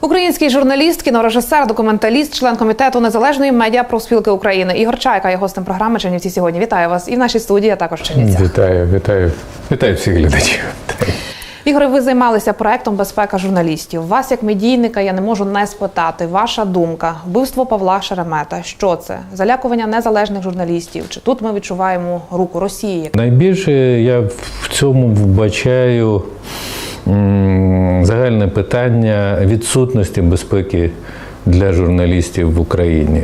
Український журналіст, кінорежисер, документаліст, член комітету незалежної медіа профспілки України Ігор Чайка є гостем програми Чернівці сьогодні. Вітаю вас і в нашій студії, а також Чернівцях. Вітаю, вітаю, вітаю всіх глядачів. Ігоре, ви займалися проектом Безпека журналістів. Вас, як медійника, я не можу не спитати. Ваша думка, вбивство Павла Шеремета. Що це? Залякування незалежних журналістів? Чи тут ми відчуваємо руку Росії? Найбільше я в цьому вбачаю загальне питання відсутності безпеки для журналістів в Україні.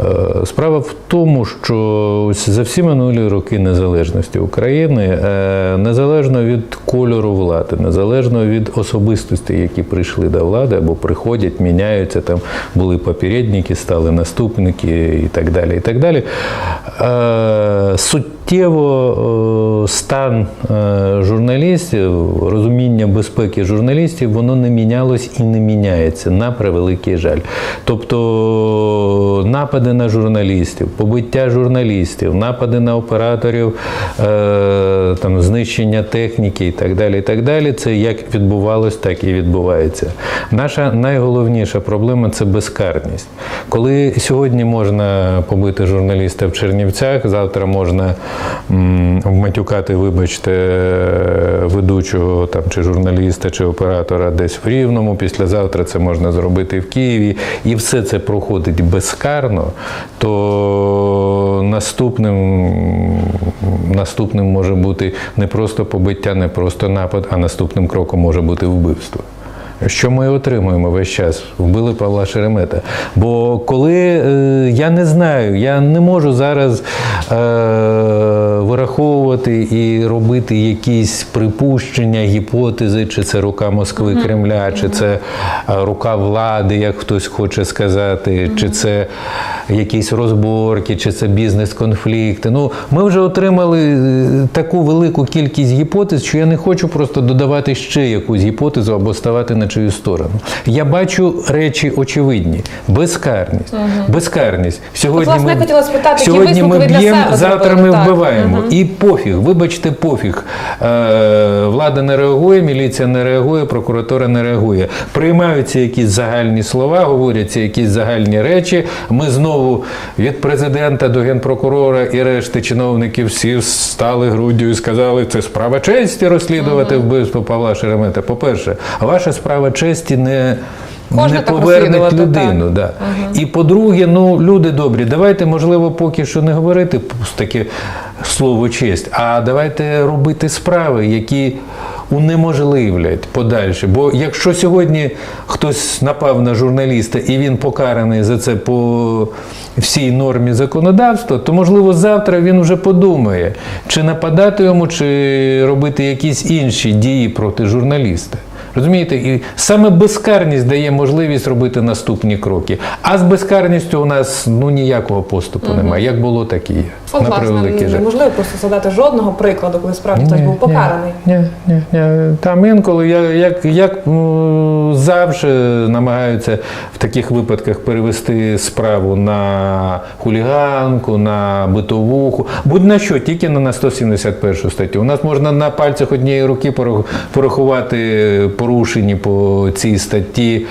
Е, Справа в тому, що за всі минулі роки незалежності України, е, незалежно від кольору влади, незалежно від особистостей, які прийшли до влади або приходять, міняються, там були попередники, стали наступники і так далі. І так далі. Е, Суттєво е, стан е, журналістів, розуміння безпеки журналістів, воно не мінялось і не міняється на превеликий жаль. Тобто напади на журналістів, побиття журналістів, напади на операторів, е, там, знищення техніки і так далі. І так далі. Це як відбувалось, так і відбувається. Наша найголовніша проблема це безкарність. Коли сьогодні можна побити журналіста в Чернівцях, завтра можна м, вматюкати, вибачте, ведучого там, чи журналіста, чи оператора десь в Рівному, післязавтра це можна зробити в Києві, і все це проходить безкарно, то наступним, наступним може бути не просто побиття, не просто напад, а наступним кроком може бути вбивство. Що ми отримуємо весь час? Вбили Павла Шеремета. Бо коли е, я не знаю, я не можу зараз е, вираховувати і робити якісь припущення, гіпотези, чи це рука Москви Кремля, чи це е, рука влади, як хтось хоче сказати, чи це якісь розборки, чи це бізнес-конфлікти. Ну, ми вже отримали е, таку велику кількість гіпотез, що я не хочу просто додавати ще якусь гіпотезу або ставати на чию сторону. Я бачу речі очевидні: безкарність. Безкарність. Сьогодні власне, я хотіла спитати, сьогодні ми б'ємо, завтра ми так. вбиваємо. Мгм. І пофіг, вибачте, пофіг. Е, влада не реагує, міліція не реагує, прокуратура не реагує. Приймаються якісь загальні слова, говоряться якісь загальні речі. Ми знову від президента до генпрокурора і решти чиновників всі стали груддю і сказали, це справа честі розслідувати вбивство Павла Шеремета. По-перше, ваша справа честі не. Можна не повернуть людину, да. І по-друге, ну люди добрі, давайте, можливо, поки що не говорити таке слово честь, а давайте робити справи, які унеможливлять подальше. Бо якщо сьогодні хтось напав на журналіста і він покараний за це по всій нормі законодавства, то можливо завтра він вже подумає, чи нападати йому, чи робити якісь інші дії проти журналіста. Розумієте, і саме безкарність дає можливість робити наступні кроки. А з безкарністю у нас ну ніякого поступу немає. Як було, так і є. От, на власне, неможливо просто згадати жодного прикладу, коли справді хтось був покараний. Ні, ні, ні. Там інколи я- як, як завжди намагаються в таких випадках перевести справу на хуліганку, на битовуху, будь на що, тільки не на 171 статтю. У нас можна на пальцях однієї руки порах- порахувати порушені по цій статті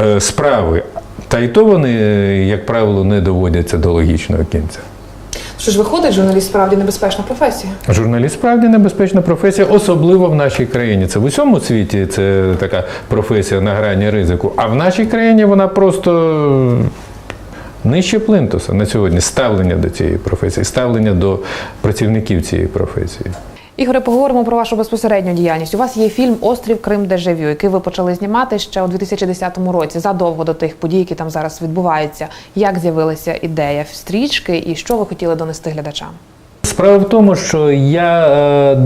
е, справи. Та й то вони, як правило, не доводяться до логічного кінця. Що ж виходить, журналіст справді небезпечна професія? Журналіст справді небезпечна професія, особливо в нашій країні. Це в усьому світі це така професія на грані ризику. А в нашій країні вона просто нижче плинтуса на сьогодні. Ставлення до цієї професії, ставлення до працівників цієї професії. Ігоре, поговоримо про вашу безпосередню діяльність. У вас є фільм Острів Крим Дежавю, який ви почали знімати ще у 2010 році, задовго до тих подій, які там зараз відбуваються. Як з'явилася ідея стрічки і що ви хотіли донести глядачам? Справа в тому, що я е,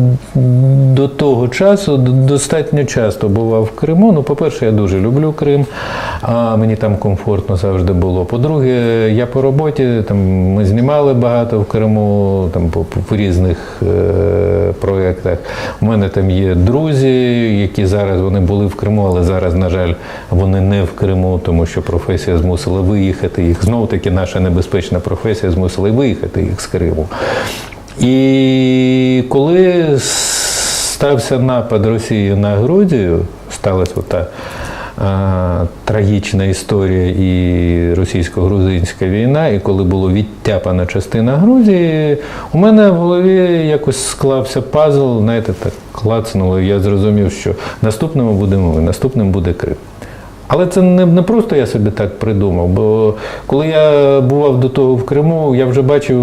до того часу достатньо часто бував в Криму. Ну, по-перше, я дуже люблю Крим, а мені там комфортно завжди було. По-друге, я по роботі там ми знімали багато в Криму, там по, по, різних е, проєктах. У мене там є друзі, які зараз вони були в Криму, але зараз, на жаль, вони не в Криму, тому що професія змусила виїхати їх. Знову таки, наша небезпечна професія змусила виїхати їх з Криму. І коли стався напад Росії на Грузію, сталася ота а, трагічна історія і російсько-грузинська війна, і коли було відтяпана частина Грузії, у мене в голові якось склався пазл, знаєте, так клацнуло, і я зрозумів, що наступним будемо ми, наступним буде Крим. Але це не, не просто я собі так придумав, бо коли я бував до того в Криму, я вже бачив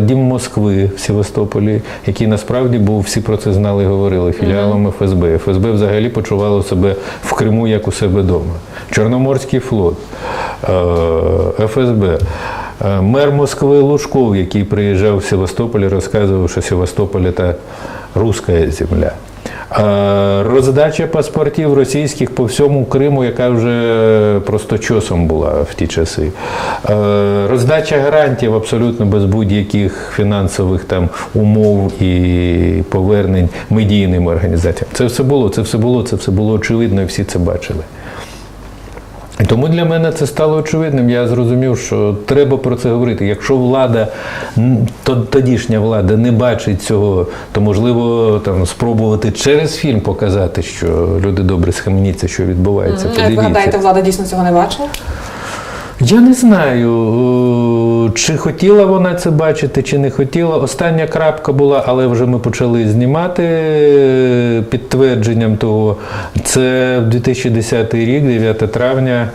дім Москви в Севастополі, який насправді був, всі про це знали і говорили, філіалом ФСБ. ФСБ взагалі почувало себе в Криму як у себе вдома. Чорноморський флот, е, ФСБ. Е, Мер Москви Лужков, який приїжджав в Севастополь, розказував, що Севастополь це руська земля. Е, Роздача паспортів російських по всьому Криму, яка вже просто чосом була в ті часи. Е, Роздача гарантів абсолютно без будь-яких фінансових там умов і повернень медійним організаціям. Це все було, це все було, це все було очевидно, і всі це бачили. Тому для мене це стало очевидним. Я зрозумів, що треба про це говорити. Якщо влада, тодішня влада не бачить цього, то можливо там спробувати через фільм показати, що люди добре схаменіться, що відбувається. Як ви гадаєте, влада дійсно цього не бачила? Я не знаю, е, чи хотіла вона це бачити, чи не хотіла. Остання крапка була, але вже ми почали знімати е, підтвердженням того. Це 2010 рік, 9 травня,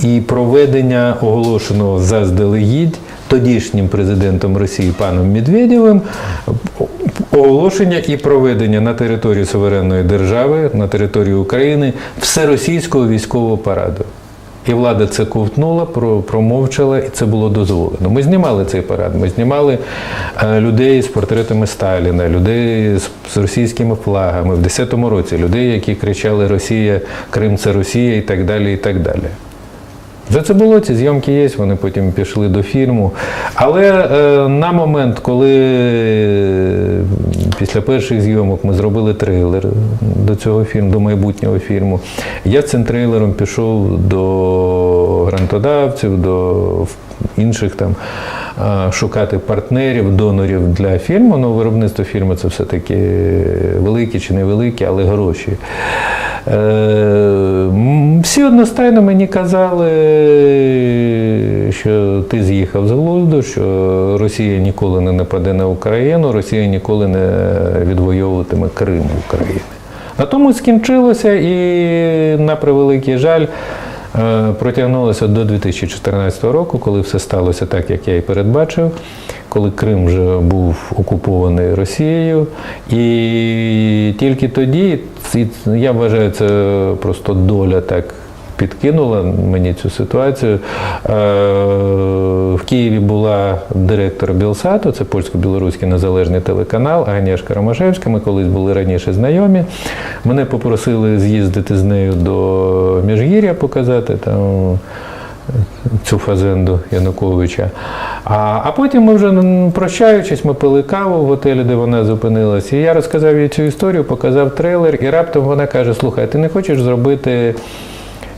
і проведення оголошеного заздалегідь тодішнім президентом Росії паном Медведєвим оголошення і проведення на території суверенної держави, на території України всеросійського військового параду. І влада це ковтнула, про- промовчала, і це було дозволено. Ми знімали цей парад. Ми знімали е, людей з портретами Сталіна, людей з російськими флагами в 10-му році, людей, які кричали Росія, Крим це Росія і так далі. і так далі. Вже це було, ці зйомки є, вони потім пішли до фільму. Але е, на момент, коли е, після перших зйомок ми зробили трейлер до цього фільму, до майбутнього фільму, я цим трейлером пішов до грантодавців, до інших там е, шукати партнерів, донорів для фільму. Ну, виробництво фільму це все-таки великі чи невеликі, але гроші. Е, Всі одностайно мені казали, що ти з'їхав з глузду, що Росія ніколи не нападе на Україну, Росія ніколи не відвоюватиме Крим України. На тому скінчилося і, на превеликий жаль, протягнулося до 2014 року, коли все сталося так, як я і передбачив, коли Крим вже був окупований Росією. І тільки тоді, я вважаю, це просто доля так підкинула мені цю ситуацію. Е, В Києві була директор Білсату, це польсько-білоруський незалежний телеканал Агнєшка Ромашевська. Ми колись були раніше знайомі. Мене попросили з'їздити з нею до Міжгір'я, показати там. Цю фазенду Януковича. А, а потім ми вже прощаючись, ми пили каву в готелі, де вона зупинилась. І я розказав їй цю історію, показав трейлер, і раптом вона каже: Слухай, ти не хочеш зробити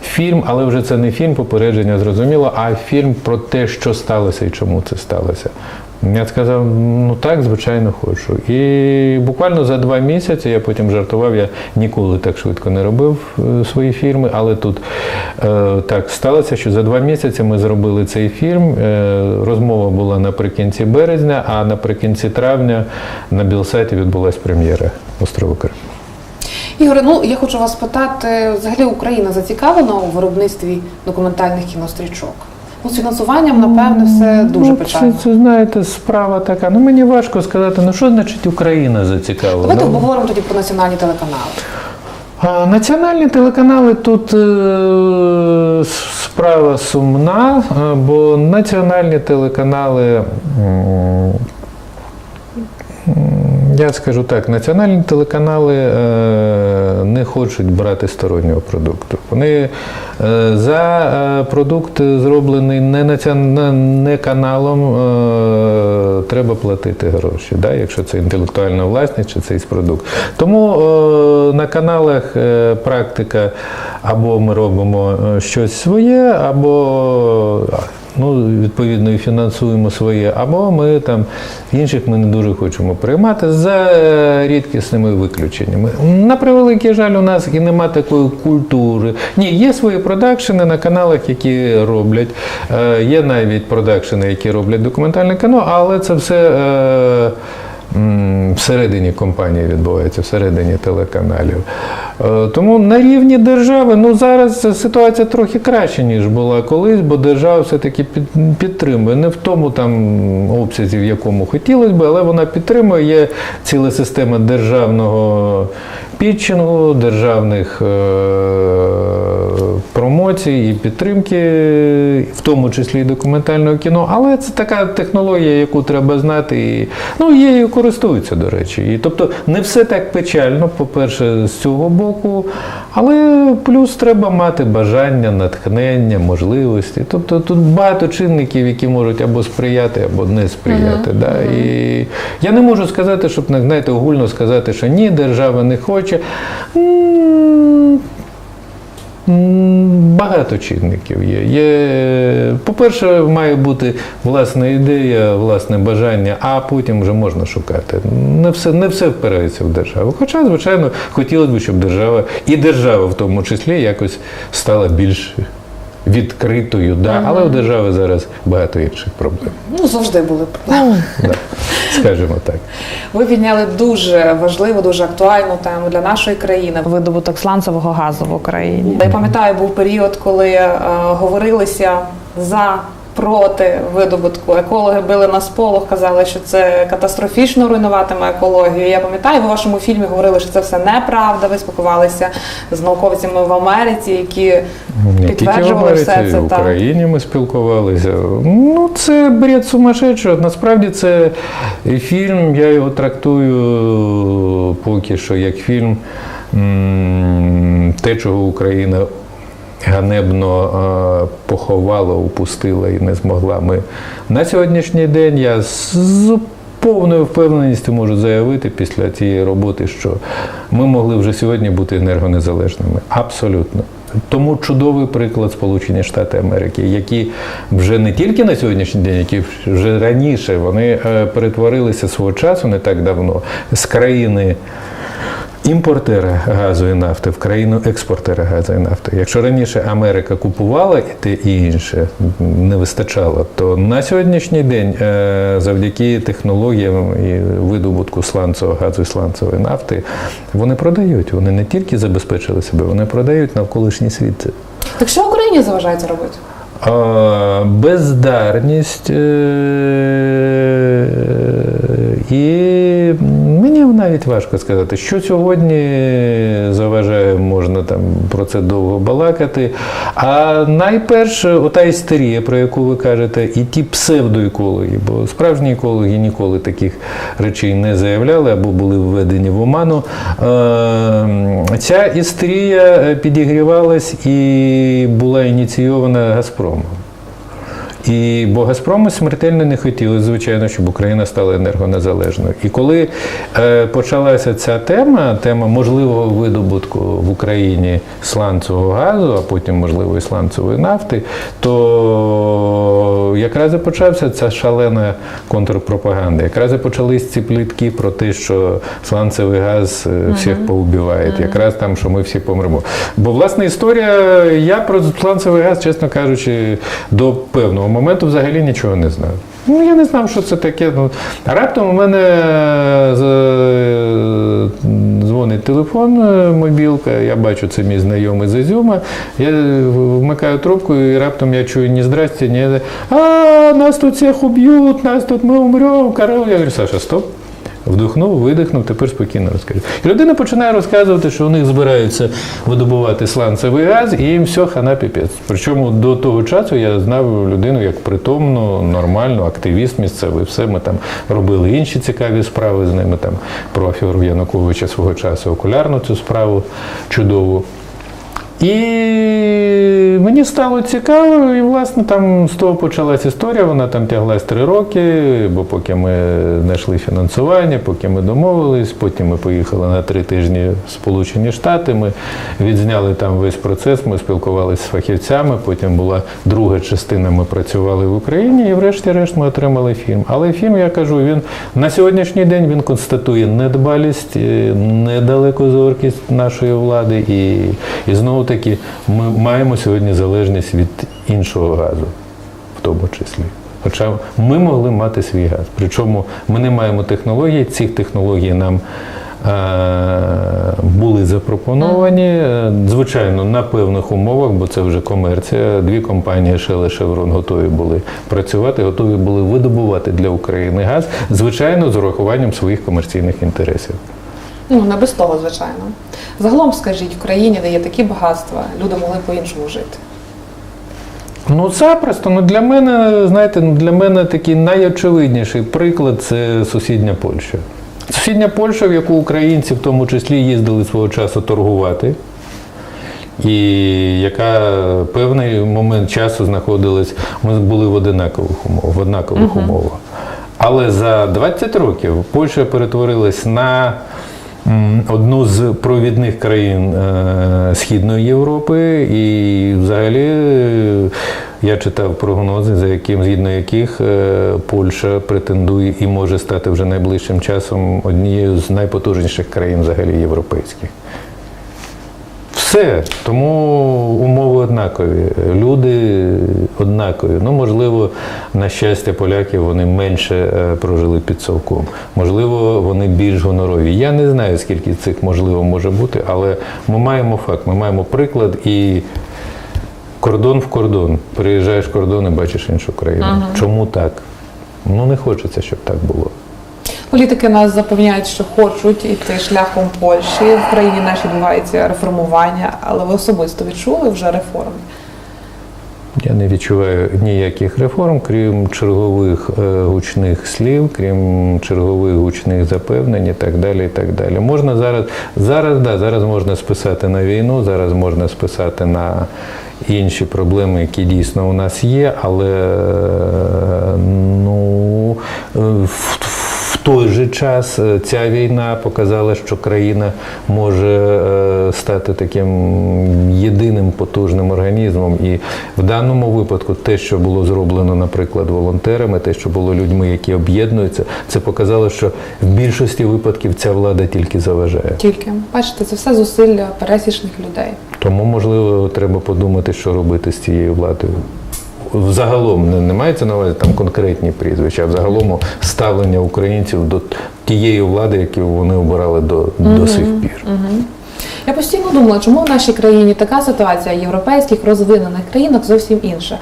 фільм, але вже це не фільм попередження, зрозуміло, а фільм про те, що сталося і чому це сталося. Я сказав, ну так, звичайно, хочу. І буквально за два місяці я потім жартував, я ніколи так швидко не робив е, свої фільми, але тут е, так сталося, що за два місяці ми зробили цей фільм. Е, розмова була наприкінці березня, а наприкінці травня на Білсайті відбулася прем'єра «Острову Крим». Ігоре, ну я хочу вас питати, взагалі Україна зацікавлена у виробництві документальних кінострічок? Ну, з фінансуванням, напевне, все дуже ну, печально. Це, це, знаєте, справа така. Ну мені важко сказати, ну що значить Україна зацікавлена? Давайте Ну, обговоримо тоді про національні телеканали. А, Національні телеканали тут е, справа сумна, е, бо національні телеканали, м, я скажу так, національні телеканали е, не хочуть брати стороннього продукту. Вони е, за е, продукт, зроблений не, націон- не каналом, треба платити гроші, да, якщо це інтелектуальна власність чи цей продукт. Тому на каналах практика або ми робимо щось своє, або ну, відповідно, і фінансуємо своє, або ми там інших ми не дуже хочемо приймати за рідкісними виключеннями. На превеликий жаль, у нас і нема такої культури. Ні, є свої продакшени на каналах, які роблять. Е, Є навіть продакшени, які роблять документальне кіно, але це все. Е, Всередині компанії відбувається, всередині телеканалів. Е, Тому на рівні держави, ну зараз ситуація трохи краща, ніж була колись, бо держава все-таки підтримує. Не в тому там обсязі, в якому хотілося б, але вона підтримує. Є ціла система державного пітчингу, державних промоцій і підтримки, в тому числі і документального кіно. Але це така технологія, яку треба знати. І, ну, її користуються, до речі. І, тобто не все так печально, по-перше, з цього боку, але плюс треба мати бажання, натхнення, можливості. Тобто тут багато чинників, які можуть або сприяти, або не сприяти. Да? І я не можу сказати, щоб знаєте, огульно сказати, що ні, держава не хоче. Багато чинників є. є. По-перше, має бути власна ідея, власне бажання, а потім вже можна шукати. Не все, не все впирається в державу. Хоча, звичайно, хотілося б, щоб держава, і держава в тому числі, якось стала більш відкритою. Да? Але у держави зараз багато інших проблем. Ну, завжди були проблеми. Да. Скажімо так. Ви підняли дуже важливу, дуже актуальну тему для нашої країни видобуток сланцевого газу в Україні. Я пам'ятаю, був період, коли е, говорилися за. Проти видобутку екологи били на сполох, казали, що це катастрофічно руйнуватиме екологію. Я пам'ятаю, ви в вашому фільмі говорили, що це все неправда. Ви спілкувалися з науковцями в Америці, які Не тільки в підтверджували Америці, все це. в так. Україні ми спілкувалися. Ну, це бред сумасшедшого. Насправді це фільм, я його трактую поки що як фільм те, чого Україна ганебно е, поховала, упустила і не змогла. Ми на сьогоднішній день я з повною впевненістю можу заявити після цієї роботи, що ми могли вже сьогодні бути енергонезалежними. Абсолютно. Тому чудовий приклад Сполучені Штати Америки, які вже не тільки на сьогоднішній день, які вже раніше вони е, перетворилися свого часу не так давно з країни. Імпортера газу і нафти в країну експортера газу і нафти. Якщо раніше Америка купувала і те і інше не вистачало, то на сьогоднішній день е, завдяки технологіям і видобутку сланцевого газу і сланцевої нафти вони продають. Вони не тільки забезпечили себе, вони продають навколишній світ. Так що Україні заважає це робити? Бездарність е, і мені навіть важко сказати, що сьогодні заважає, можна там про це довго балакати. А найперше, ота істерія, про яку ви кажете, і ті псевдоекологи, бо справжні екологи ніколи таких речей не заявляли або були введені в оману. Е, Ця істерія підігрівалась і була ініційована Газпромом. І бо Газпрому смертельно не хотілося, звичайно, щоб Україна стала енергонезалежною. І коли е, почалася ця тема, тема можливого видобутку в Україні сланцевого газу, а потім, можливо, і сланцевої нафти, то якраз і почався ця шалена контрпропаганда. Якраз і почались ці плітки про те, що сланцевий газ е, всіх поубиває, якраз там, що ми всі помремо. Бо власне історія, я про сланцевий газ, чесно кажучи, до певного моменту взагалі нічого не знав. Ну, я не знав, що це таке. Ну, раптом у мене дзвонить телефон, е, мобілка, я бачу, це мій знайомий з Ізюма. Я вмикаю трубку і раптом я чую ні здрасті, ні. А, нас тут всіх уб'ють, нас тут ми умремо. Карл. Я говорю, Саша, стоп. Вдихнув, видихнув, тепер спокійно розкажу. І людина починає розказувати, що у них збираються видобувати сланцевий газ, і їм все хана піпець. Причому до того часу я знав людину як притомну, нормальну, активіст місцевий. Все ми там робили інші цікаві справи з ними. Там про Фігуру Януковича свого часу, окулярну цю справу чудову. І мені стало цікаво, і власне там з того почалась історія. Вона там тяглась три роки, бо поки ми знайшли фінансування, поки ми домовились, потім ми поїхали на три тижні в Сполучені Штати. Ми відзняли там весь процес, ми спілкувалися з фахівцями. Потім була друга частина. Ми працювали в Україні, і врешті-решт ми отримали фільм. Але фільм, я кажу, він на сьогоднішній день він констатує недбалість, е, недалекозоркість нашої влади, і, і знову таки ми маємо сьогодні залежність від іншого газу, в тому числі. Хоча ми могли мати свій газ. Причому ми не маємо технологій, ці технології нам е, були запропоновані, звичайно, на певних умовах, бо це вже комерція. Дві компанії Shell і Chevron готові були працювати, готові були видобувати для України газ, звичайно, з урахуванням своїх комерційних інтересів. Ну не без того, звичайно. Загалом скажіть, в країні, де є такі багатства, люди могли по-іншому жити. Ну, запросто. Ну, для мене, знаєте, ну, для мене такий найочевидніший приклад це сусідня Польща. Сусідня Польща, в яку українці в тому числі їздили свого часу торгувати, і яка певний момент часу знаходилась, ми були в одинакових умовах, в однакових умовах. Але за 20 років Польща перетворилась на одну з провідних країн е, Східної Європи, і взагалі е, я читав прогнози, за яким, згідно яких е, Польща претендує і може стати вже найближчим часом однією з найпотужніших країн взагалі європейських. Все, тому умови однакові, люди однакові. Ну, можливо, на щастя, поляків вони менше е, прожили під совком. Можливо, вони більш гонорові. Я не знаю, скільки цих можливо може бути, але ми маємо факт, ми маємо приклад і кордон в кордон. Приїжджаєш в кордон і бачиш іншу країну. Чому так? Ну не хочеться, щоб так було. Політики нас запевняють, що хочуть іти шляхом Польщі. В країні нашій відбувається реформування, але ви особисто відчули вже реформи? Я не відчуваю ніяких реформ, крім чергових е, гучних слів, крім чергових гучних запевнень і так далі. І так далі. Можна зараз, зараз, да, зараз можна списати на війну, зараз можна списати на інші проблеми, які дійсно у нас є, але е, ну, е, той же час е, ця війна показала, що країна може е, стати таким єдиним потужним організмом. І в даному випадку те, що було зроблено, наприклад, волонтерами, те, що було людьми, які об'єднуються, це показало, що в більшості випадків ця влада тільки заважає. Тільки бачите, це все зусилля пересічних людей. Тому, можливо, треба подумати, що робити з цією владою. Взагалом не, не мається на увазі там конкретні прізвища, а взагалом ставлення українців до тієї влади, яку вони обирали до, до сих пір. Я постійно думала, чому в нашій країні така ситуація, в європейських розвинених країнах зовсім інша.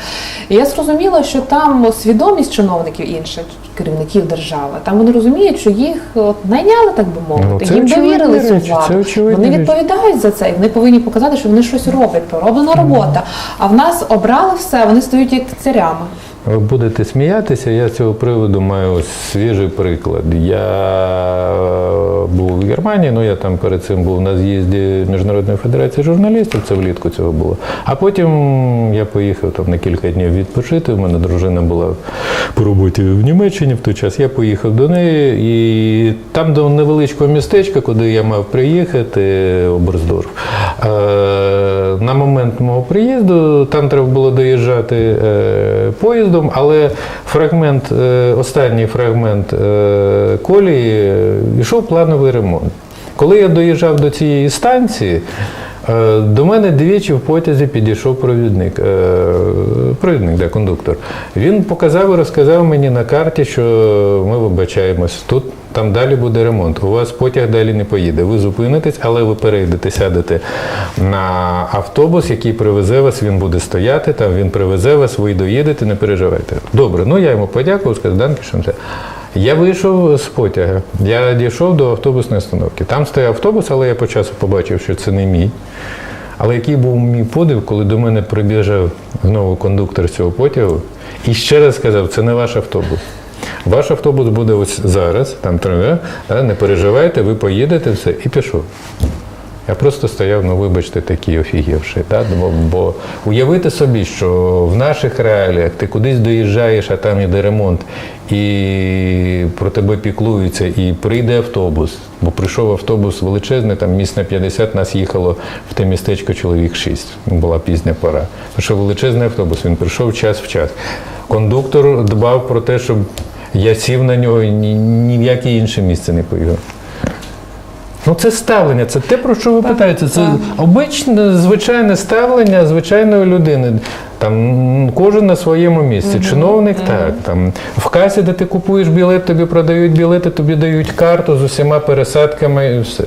І я зрозуміла, що там свідомість чиновників інша, керівників держави. Там вони розуміють, що їх от, найняли, так би мовити, Ну, їм довірили цю владу. Вони відповідають за це, і вони повинні показати, що вони щось роблять, пророблена робота. А в нас обрали все, вони стають як царями. Ви будете сміятися, я з цього приводу маю ось свіжий приклад. Я був в Германії, ну я там перед цим був на з'їзді Міжнародної федерації журналістів, це влітку цього було. А потім я поїхав там на кілька днів відпочити. У мене дружина була по роботі в Німеччині в той час. Я поїхав до неї, і там до невеличкого містечка, куди я мав приїхати, Оберсдорф. Е, На момент мого приїзду там треба було доїжджати е, поїздом, але фрагмент, е, останній фрагмент колії йшов плановий ремонт. Коли я доїжджав до цієї станції, е, до мене двічі в потязі підійшов провідник, е, провідник, да, кондуктор. Він показав і розказав мені на карті, що ми вибачаємось, тут там далі буде ремонт. У вас потяг далі не поїде. Ви зупинитесь, але ви перейдете, сядете на автобус, який привезе вас, він буде стояти, там він привезе вас, ви доїдете, не переживайте. Добре, ну я йому подякував, сказав, Данкішен. Я вийшов з потяга. Я дійшов до автобусної остановки. Там стояв автобус, але я по часу побачив, що це не мій. Але який був мій подив, коли до мене прибіжав знову кондуктор цього потягу і ще раз сказав, це не ваш автобус. Ваш автобус буде ось зараз, там трамвай, не переживайте, ви поїдете все, і пішов. Я просто стояв, ну вибачте, такий офігівший. Да? Бо, бо уявити собі, що в наших реаліях ти кудись доїжджаєш, а там іде ремонт, і про тебе піклуються, і прийде автобус. Бо прийшов автобус величезний, там місць на 50, нас їхало в те містечко чоловік 6. Була пізня пора. Прийшов величезний автобус, він прийшов час в час. Кондуктор дбав про те, щоб я сів на нього і ні в яке інше місце не поїхав. Ну, це ставлення, це те, про що ви питаєте. Це обичне, звичайне ставлення звичайної людини. Там кожен на своєму місці. Чиновник так. Там, в касі, де ти купуєш білет, тобі продають білети, тобі дають карту з усіма пересадками і все.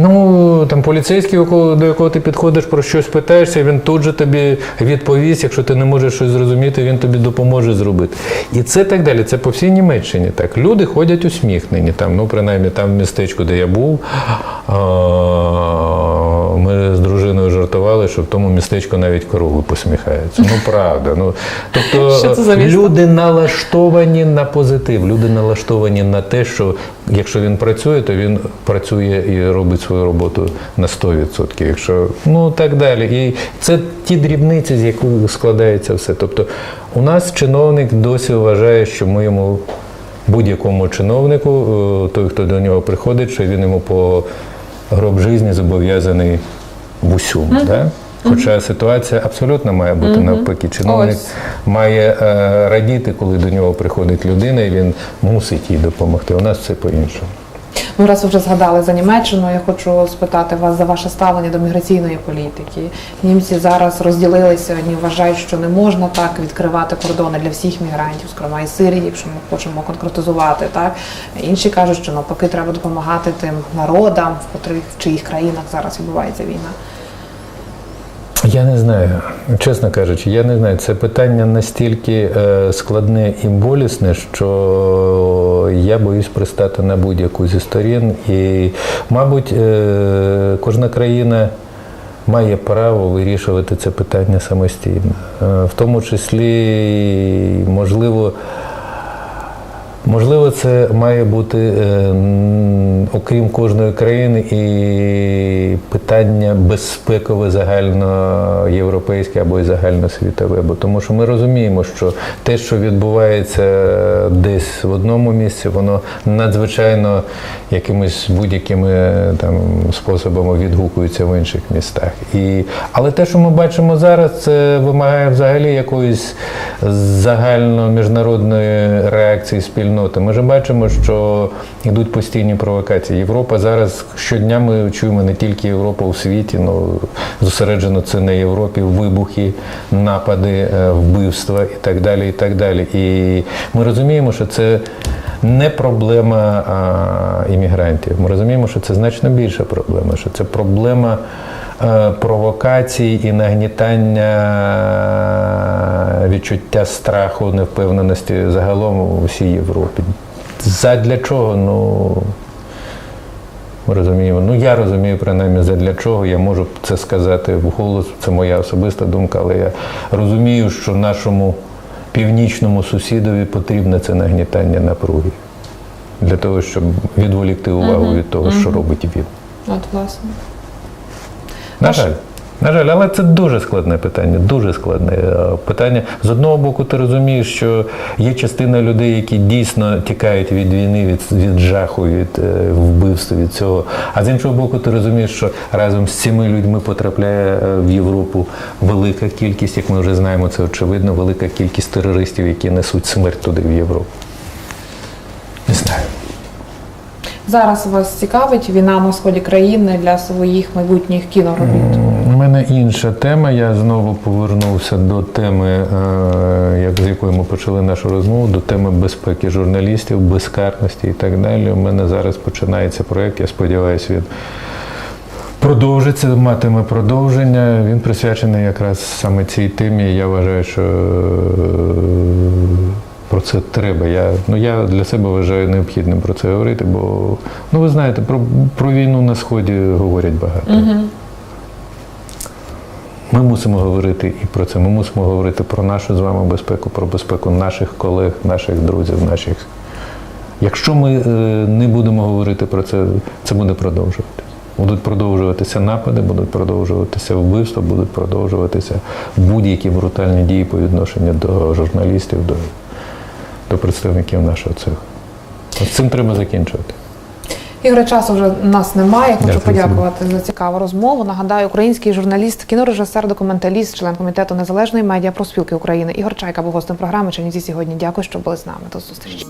Ну, там поліцейський, до якого ти підходиш, про щось питаєшся, він тут же тобі відповість. Якщо ти не можеш щось зрозуміти, він тобі допоможе зробити. І це так далі. Це по всій Німеччині. Так. Люди ходять усміхнені. Там, ну, принаймні, там в містечку, де я був, ми з дружиною жартували, що в тому містечку навіть корови посміхаються. Ну, правда. Ну, тобто люди налаштовані на позитив, люди налаштовані на те, що якщо він працює, то він працює і робить свою роботу на 100%. Якщо ну так далі. І це ті дрібниці, з яких складається все. Тобто, у нас чиновник досі вважає, що ми йому будь-якому чиновнику, е, той, хто до нього приходить, що він йому по гроб житті зобов'язаний в усьому. Да? Хоча ситуація абсолютно має бути навпаки. Чиновник Ось. має е, радіти, коли до нього приходить людина, і він мусить їй допомогти. У нас це по-іншому. Ну, раз ви вже згадали за Німеччину, я хочу спитати вас за ваше ставлення до міграційної політики. Німці зараз розділилися. Одні вважають, що не можна так відкривати кордони для всіх мігрантів, зокрема і Сирії, якщо ми хочемо конкретизувати. Так інші кажуть, що навпаки треба допомагати тим народам, в чиїх країнах зараз відбувається війна. Я не знаю, чесно кажучи, я не знаю. Це питання настільки е, складне і болісне, що я боюсь пристати на будь-яку зі сторін. І, мабуть, е, кожна країна має право вирішувати це питання самостійно. Е, в тому числі, можливо, Можливо, це має бути, е, окрім кожної країни, і питання безпекове загальноєвропейське або й загальносвітове. Бо тому що ми розуміємо, що те, що відбувається десь в одному місці, воно надзвичайно якимись будь-якими е, там способами відгукується в інших містах. І, але те, що ми бачимо зараз, це вимагає взагалі якоїсь загальноміжнародної реакції спільноти. Ми ж бачимо, що йдуть постійні провокації. Європа зараз щодня ми чуємо не тільки Європа у світі, ну зосереджено це на Європі, вибухи, напади, е, вбивства і так далі. І так далі. І ми розуміємо, що це не проблема а, іммігрантів. Ми розуміємо, що це значно більша проблема, що це проблема е, провокацій і нагнітання відчуття страху, невпевненості загалом у всій Європі. Задля чого? Ну. Ми розуміємо. Ну я розумію принаймні задля чого. Я можу це сказати вголос. Це моя особиста думка, але я розумію, що нашому північному сусідові потрібне це нагнітання напруги для того, щоб відволікти увагу від того, що робить він. От власне. На жаль. На жаль, але це дуже складне питання, дуже складне Е, питання. З одного боку, ти розумієш, що є частина людей, які дійсно тікають від війни, від, від жаху, від е, вбивства, від цього. А з іншого боку, ти розумієш, що разом з цими людьми потрапляє е, в Європу велика кількість, як ми вже знаємо, це очевидно, велика кількість терористів, які несуть смерть туди в Європу. Не знаю. Зараз вас цікавить війна на сході країни для своїх майбутніх кіноробіт. У мене інша тема. Я знову повернувся до теми, е, як з якої ми почали нашу розмову, до теми безпеки журналістів, безкарності і так далі. У мене зараз починається проєкт. Я сподіваюся, він продовжиться, матиме продовження. Він присвячений якраз саме цій темі. Я вважаю, що е, про це треба. Я, ну, я для себе вважаю необхідним про це говорити, бо ну ви знаєте, про, про війну на сході говорять багато. Ми мусимо говорити і про це. Ми мусимо говорити про нашу з вами безпеку, про безпеку наших колег, наших друзів, наших. Якщо ми е, не будемо говорити про це, це буде продовжувати. Будуть продовжуватися напади, будуть продовжуватися вбивства, будуть продовжуватися будь-які брутальні дії по відношенню до журналістів, до, до представників нашого цеху. З цим треба закінчувати. Ігоре, часу вже нас немає. Хочу Дякую, подякувати за цікаву розмову. Нагадаю, український журналіст, кінорежисер, документаліст, член комітету незалежної медіа проспілки України Ігор Чайка був гостем програми Чернівці сьогодні. Дякую, що були з нами. До зустрічі.